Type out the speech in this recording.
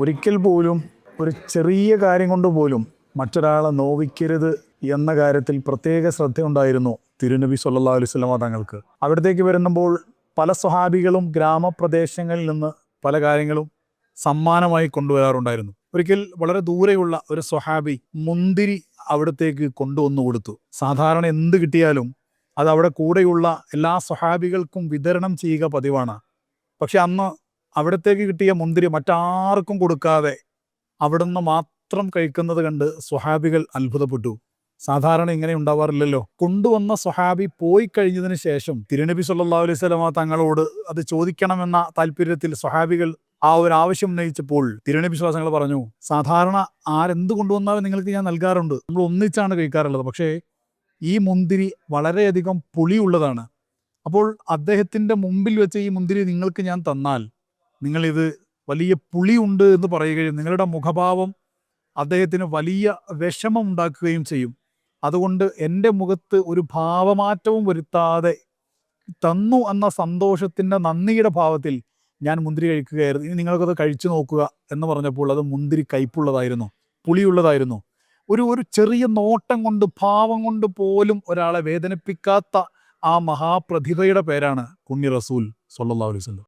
ഒരിക്കൽ പോലും ഒരു ചെറിയ കാര്യം കൊണ്ട് പോലും മറ്റൊരാളെ നോവിക്കരുത് എന്ന കാര്യത്തിൽ പ്രത്യേക ശ്രദ്ധയുണ്ടായിരുന്നു തിരുനബി സല്ലാ വസല്ലമ തങ്ങൾക്ക്. അവിടത്തേക്ക് വരുമ്പോൾ പല സ്വഹാബികളും ഗ്രാമപ്രദേശങ്ങളിൽ നിന്ന് പല കാര്യങ്ങളും സമ്മാനമായി കൊണ്ടുവരാറുണ്ടായിരുന്നു. ഒരിക്കൽ വളരെ ദൂരെയുള്ള ഒരു സ്വഹാബി മുന്തിരി അവിടത്തേക്ക് കൊണ്ടുവന്നു കൊടുത്തു. സാധാരണ എന്ത് കിട്ടിയാലും അത് അവിടെ കൂടെയുള്ള എല്ലാ സ്വഹാബികൾക്കും വിതരണം ചെയ്യുക പതിവാണ്. പക്ഷെ അന്ന് അവിടത്തേക്ക് കിട്ടിയ മുന്തിരി മറ്റാർക്കും കൊടുക്കാതെ അവിടുന്ന് മാത്രം കഴിക്കുന്നത് കണ്ട് സ്വഹാബികൾ അത്ഭുതപ്പെട്ടു. സാധാരണ ഇങ്ങനെ ഉണ്ടാവാറില്ലല്ലോ. കൊണ്ടുവന്ന സ്വഹാബി പോയി കഴിഞ്ഞതിന് ശേഷം തിരുനബി സല്ലാ അലൈഹി സ്വലമ തങ്ങളോട് അത് ചോദിക്കണമെന്ന താല്പര്യത്തിൽ സ്വഹാബികൾ ആ ഒരു ആവശ്യം ഉന്നയിച്ചപ്പോൾ തിരുനബി ശ്വാസങ്ങൾ പറഞ്ഞു സാധാരണ ആരെന്ത് കൊണ്ടുവന്നാലും നിങ്ങൾക്ക് ഞാൻ നൽകാറുണ്ട്. നമ്മൾ ഒന്നിച്ചാണ് കഴിക്കാറുള്ളത്. പക്ഷേ ഈ മുന്തിരി വളരെയധികം പുളിയുള്ളതാണ്. അപ്പോൾ അദ്ദേഹത്തിന്റെ മുമ്പിൽ വെച്ച് ഈ മുന്തിരി നിങ്ങൾക്ക് ഞാൻ തന്നാൽ നിങ്ങളിത് വലിയ പുളിയുണ്ട് എന്ന് പറയുകയും നിങ്ങളുടെ മുഖഭാവം അദ്ദേഹത്തിന് വലിയ വിഷമം ഉണ്ടാക്കുകയും ചെയ്യും. അതുകൊണ്ട് എന്റെ മുഖത്ത് ഒരു ഭാവമാറ്റവും വരുത്താതെ തന്നു എന്ന സന്തോഷത്തിന്റെ നന്ദിയുടെ ഭാവത്തിൽ ഞാൻ മുന്തിരി കഴിക്കുകയായിരുന്നു. ഇനി നിങ്ങൾക്കത് കഴിച്ചു നോക്കുക എന്ന് പറഞ്ഞപ്പോൾ അത് മുന്തിരി കയ്പുള്ളതായിരുന്നു പുളിയുള്ളതായിരുന്നു. ഒരു ഒരു ചെറിയ നോട്ടം കൊണ്ട് ഭാവം കൊണ്ട് പോലും ഒരാളെ വേദനിപ്പിക്കാത്ത ആ മഹാപ്രതിഭയുടെ പേരാണ് കുഞ്ഞി റസൂൽ സല്ലാ അലൈഹി വസല്ലം.